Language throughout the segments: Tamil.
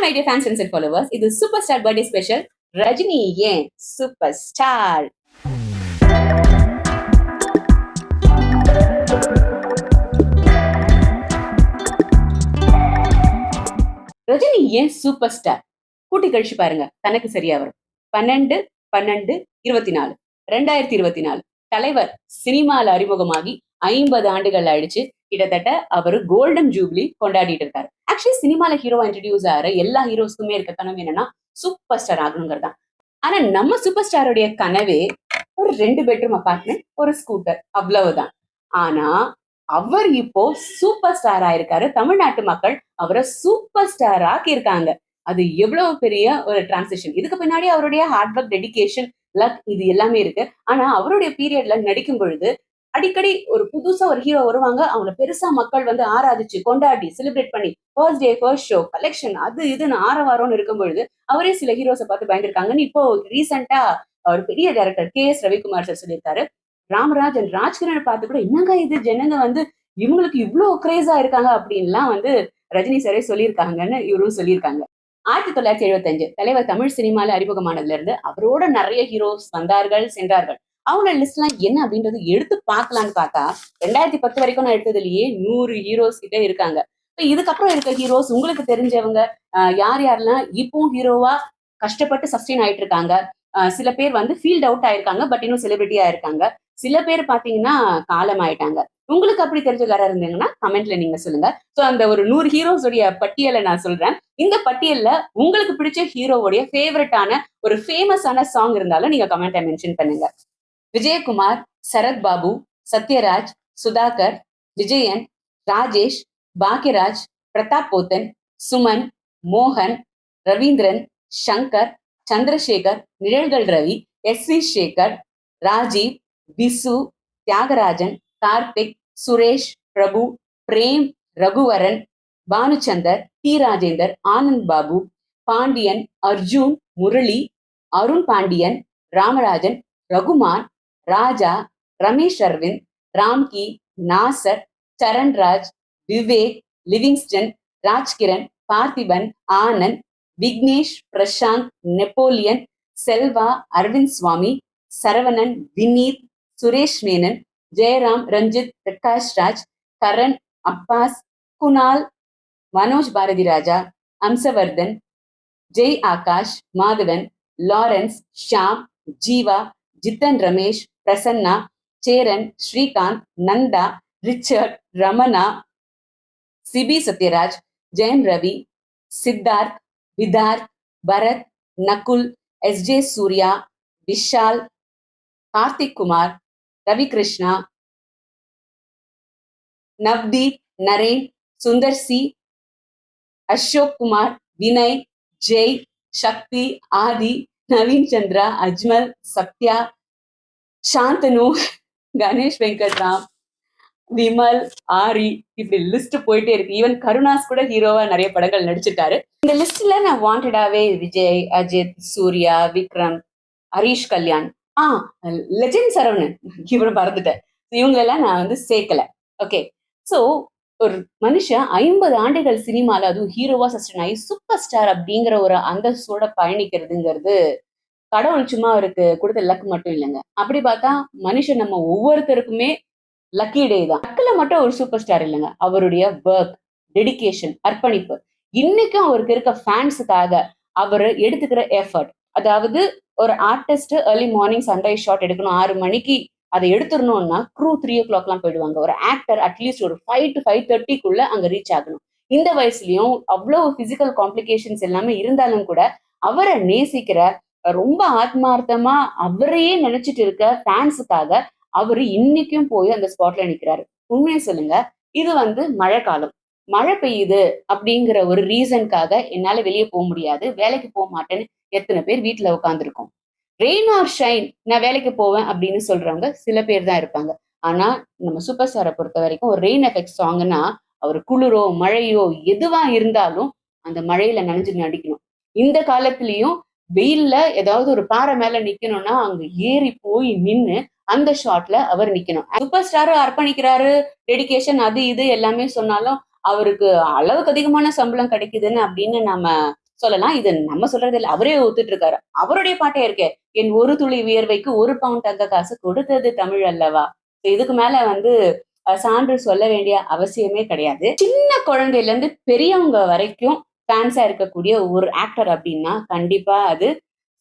And my dear fans and followers இது super star birthday special Rajini ஏன் சூப்பர் ஸ்டார் ரஜினி ஏன் சூப்பர் ஸ்டார் கூட்டி கழிச்சு பாருங்க தனக்கு சரியா வரும். பன்னெண்டு பன்னெண்டு இருபத்தி நாலு ரெண்டாயிரத்தி இருபத்தி நாலு தலைவர் சினிமால அறிமுகமாகி ஐம்பது ஆண்டுகள் ஆயிடுச்சு. கிட்டத்தட்ட அவர் கோல்டன் ஜூப்ளி கொண்டாடிட்டு இருக்காரு. ஆக்சுவலி சினிமால ஹீரோவா இன்ட்ரடியூஸ் ஆகிற எல்லா ஹீரோஸ்க்குமே இருக்க கனவு என்னன்னா சூப்பர் ஸ்டார் ஆகணுங்கிறது தான். ஆனா நம்ம சூப்பர் ஸ்டாருடைய கனவே ஒரு ரெண்டு பெட்ரூம் அபார்ட்மெண்ட் ஒரு ஸ்கூட்டர் அவ்வளவுதான். ஆனா அவர் இப்போ சூப்பர் ஸ்டார் ஆயிருக்காரு. தமிழ்நாட்டு மக்கள் அவரை சூப்பர் ஸ்டார் ஆக்கியிருக்காங்க அது எவ்வளவு பெரிய ஒரு டிரான்சிஷன் இதுக்கு பின்னாடி அவருடைய ஹார்ட் ஒர்க் டெடிகேஷன் லக் இது எல்லாமே இருக்கு. ஆனா அவருடைய பீரியட்ல நடிக்கும் பொழுது அடிக்கடி ஒரு புதுசா ஒரு ஹீரோ வருவாங்க. அவங்கள பெருசா மக்கள் வந்து ஆராதிச்சு கொண்டாடி செலிப்ரேட் பண்ணி first day first show collection அது இதுன்னு ஆரவாரம்னு இருக்கும் பொழுது அவரே சில ஹீரோஸை பார்த்து பயந்துருக்காங்கன்னு இப்போ ரீசெண்டா அவர் பெரிய director K S Ravikumar sir சொல்லியிருக்காரு. ராமராஜ் அண்ட் ராஜ்கிரண் பார்த்து கூட என்னங்க இது? ஜனங்க வந்து இவங்களுக்கு இவ்வளவு கிரேஸா இருக்காங்க அப்படின்லாம் வந்து ரஜினி சாரே சொல்லியிருக்காங்கன்னு இவரும் சொல்லியிருக்காங்க. ஆயிரத்தி தொள்ளாயிரத்தி எழுபத்தஞ்சு தலைவர் தமிழ் சினிமால அறிமுகமானதுல இருந்து அவரோட நிறைய ஹீரோஸ் வந்தார்கள் சென்றார்கள். அவங்க லிஸ்ட்லாம் என்ன அப்படின்றது எடுத்து பார்க்கலான்னு பார்த்தா ரெண்டாயிரத்தி பத்து வரைக்கும் நான் எடுத்ததுலயே நூறு ஹீரோஸ் கிட்ட இருக்காங்க. இப்போ இதுக்கப்புறம் இருக்க ஹீரோஸ் உங்களுக்கு தெரிஞ்சவங்க யார் யாரெல்லாம் இப்பவும் ஹீரோவா கஷ்டப்பட்டு சஸ்டெயின் ஆயிட்டு இருக்காங்க சில பேர் வந்து ஃபீல்ட் அவுட் ஆயிருக்காங்க பட் இன்னும் செலிபிரிட்டியா இருக்காங்க. சில பேர் பாத்தீங்கன்னா காலம் ஆயிட்டாங்க. உங்களுக்கு அப்படி தெரிஞ்சவரா இருந்தீங்கன்னா கமெண்ட்ல நீங்க சொல்லுங்க. சோ அந்த ஒரு நூறு ஹீரோஸுடைய பட்டியலை நான் சொல்றேன். இந்த பட்டியல்ல உங்களுக்கு பிடிச்ச ஹீரோவுடைய ஃபேவரட்டான ஒரு ஃபேமஸான சாங் இருந்தாலும் நீங்க கமெண்ட்டை மென்ஷன் பண்ணுங்க. விஜயகுமார் சரத்பாபு சத்யராஜ் சுதாகர் விஜயன் ராஜேஷ் பாக்யராஜ் பிரதாப் போத்தன் சுமன் மோகன் Raveendran Shankar Chandrasekhar Nizhalgal Ravi S V Sekhar Rajeev Visu Thiagarajan Karthik Suresh Prabhu Prem Raghuvaran Bhanuchander T. Rajender Anand Babu Pandian Arjun Murali Arun Pandian Ramarajan Rahman Raja Ramesh Arvind Ramki Nassar Saranraj Vivek Livingston Rajkiran Parthiban Anand Vignesh Prashanth Napoleon Selva Arvind Swamy Saravanan Vineeth Suresh Menon Jayaram Ranjith Prakash Raj Karan Abbas Kunal Manoj Bharathi Raja Amsavardhan Jai Akash Madhavan Lawrence Shaam Jeeva Jithan Ramesh Prasanna Cheran Srikanth Nandha Richard Ramana Sibi Sathyaraj Jain Ravi Siddharth Vidharth Bharath Nakul S J Suriya Vishal Karthik Kumar Ravi Krishna Navdeep Naren Sundar C Ashok Kumar विनय जय शक्ति आदि நவீன் சந்திரா அஜ்மல் சத்யா சாந்தனு கணேஷ் வெங்கட்ராம் விமல் ஆரி இப்படி லிஸ்ட் போயிட்டே இருக்கு. ஈவன் கருணாஸ் கூட ஹீரோவா நிறைய படங்கள் நடிச்சிட்டாரு இந்த லிஸ்ட்ல நான் வாண்டடாவே விஜய் அஜித் சூர்யா விக்ரம் ஹரீஷ் கல்யாண். ஆ லெஜெண்ட் சரவணன் இவனை மறந்துட்டேன். இவங்க எல்லாம் நான் வந்து சேர்க்கல. ஓகே சோ ஒரு மனுஷன் ஐம்பது ஆண்டுகள் சினிமால அதுவும் ஹீரோவா சஸ்டன் ஆகி சூப்பர் ஸ்டார் அப்படிங்கிற ஒரு அந்தஸ்தோட பயணிக்கிறதுங்கிறது கடவுள் சும்மா அவருக்கு கொடுத்த லக் மட்டும் இல்லைங்க. அப்படி பார்த்தா மனுஷன் நம்ம ஒவ்வொருத்தருக்குமே லக்கி டே தான். லக்கில் மட்டும் ஒரு சூப்பர் ஸ்டார் இல்லைங்க. அவருடைய ஒர்க் டெடிகேஷன் அர்ப்பணிப்பு. இன்னைக்கும் அவருக்கு இருக்க ஃபேன்ஸுக்காக அவர் எடுத்துக்கிற எஃபர்ட் அதாவது ஒரு artist early morning sunrise shot எடுக்கணும் ஆறு மணிக்கு அதை எடுத்துடணும்னா க்ரூ த்ரீ ஓ கிளாக்லாம் போயிடுவாங்க. ஒரு ஆக்டர் அட்லீஸ்ட் ஒரு ஃபைவ் டு ஃபைவ் தேர்ட்டிக்குள்ள அங்க ரீச் ஆகணும். இந்த வயசுலயும் அவ்வளவு பிசிக்கல் காம்ப்ளிகேஷன்ஸ் எல்லாமே இருந்தாலும் கூட அவரை நேசிக்கிற ரொம்ப ஆத்மார்த்தமா அவரையே நினைச்சிட்டு இருக்க ஃபேன்ஸுக்காக அவரு இன்னைக்கும் போய் அந்த ஸ்பாட்ல நிக்கிறாரு. உண்மையை சொல்லுங்க. இது வந்து மழை காலம். மழை பெய்யுது அப்படிங்கிற ஒரு ரீசனுக்காக என்னால வெளியே போக முடியாது. வேலைக்கு போக மாட்டேன்னு எத்தனை பேர் வீட்டுல உட்காந்துருக்கோம் ரெயின் ஆர் ஷைன் நான் வேலைக்கு போவேன் அப்படின்னு சொல்றவங்க சில பேர் தான் இருப்பாங்க. ஆனா நம்ம சூப்பர் ஸ்டாரை பொறுத்த வரைக்கும் ஒரு ரெயின் எஃபெக்ட் சாங்னா அவர் குளிரோ மழையோ எதுவா இருந்தாலும் அந்த மழையில நனைஞ்சு நடிக்கணும். இந்த காலத்திலயும் வெயில்ல ஏதாவது ஒரு பாறை மேல நிக்கணும்னா அங்க ஏறி போய் நின்னு அந்த ஷாட்ல அவர் நிக்கணும். சூப்பர் ஸ்டாரும் அர்ப்பணிக்கிறாரு டெடிக்கேஷன் அது இது எல்லாமே சொன்னாலும் அவருக்கு அளவுக்கு அதிகமான சம்பளம் கிடைக்குதுன்னு அப்படின்னு நம்ம சொல்லலாம். இது நம்ம சொல்றது இல்ல அவரே ஒத்துட்டு இருக்காரு அவருடைய பாட்டே இருக்கே. என் ஒரு துளி வியர்வைக்கு ஒரு பவுன் தங்க காசு கொடுத்தது தமிழ் அல்லவா? இதுக்கு மேல வந்து சான்று சொல்ல வேண்டிய அவசியமே கிடையாது. சின்ன குழந்தையில இருந்து பெரியவங்க வரைக்கும் ஃபேன்ஸா இருக்கக்கூடிய ஒரு ஆக்டர் அப்படின்னா கண்டிப்பா அது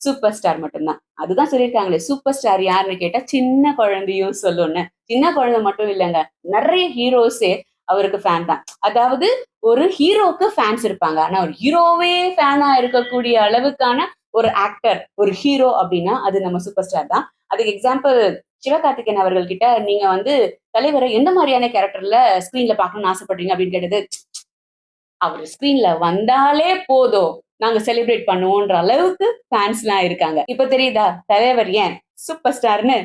சூப்பர் ஸ்டார் மட்டும்தான். அதுதான் சொல்லியிருக்காங்களே சூப்பர் ஸ்டார் யாருன்னு கேட்டா சின்ன குழந்தையும் சொல்லுன்னு சின்ன குழந்தை மட்டும் இல்லைங்க. நிறைய ஹீரோஸே அவருக்கு ஃபேன் தான். அதாவது ஒரு ஹீரோக்கு ஃபேன்ஸ் இருப்பாங்க. ஆனா ஒரு ஹீரோவே ஃபேனா இருக்கக்கூடிய அளவுக்கான ஒரு ஆக்டர் ஒரு ஹீரோ அப்படின்னா அது நம்ம சூப்பர் ஸ்டார் தான். அதுக்கு எக்ஸாம்பிள் சிவகார்த்திகேயன் அவர்கள் கிட்ட நீங்க வந்து தலைவரை எந்த மாதிரியான கேரக்டர்ல ஸ்கிரீன்ல பாக்கணும்னு ஆசைப்படுறீங்க? அப்படின்னு கேட்டது அவர் ஸ்கிரீன்ல வந்தாலே போதும். நாங்க செலிப்ரேட் பண்ணுவோன்ற அளவுக்கு ஃபேன்ஸ் எல்லாம் இருக்காங்க. இப்ப தெரியுதா? தலைவர் ஏன்? சூப்பர் ஸ்டார்னு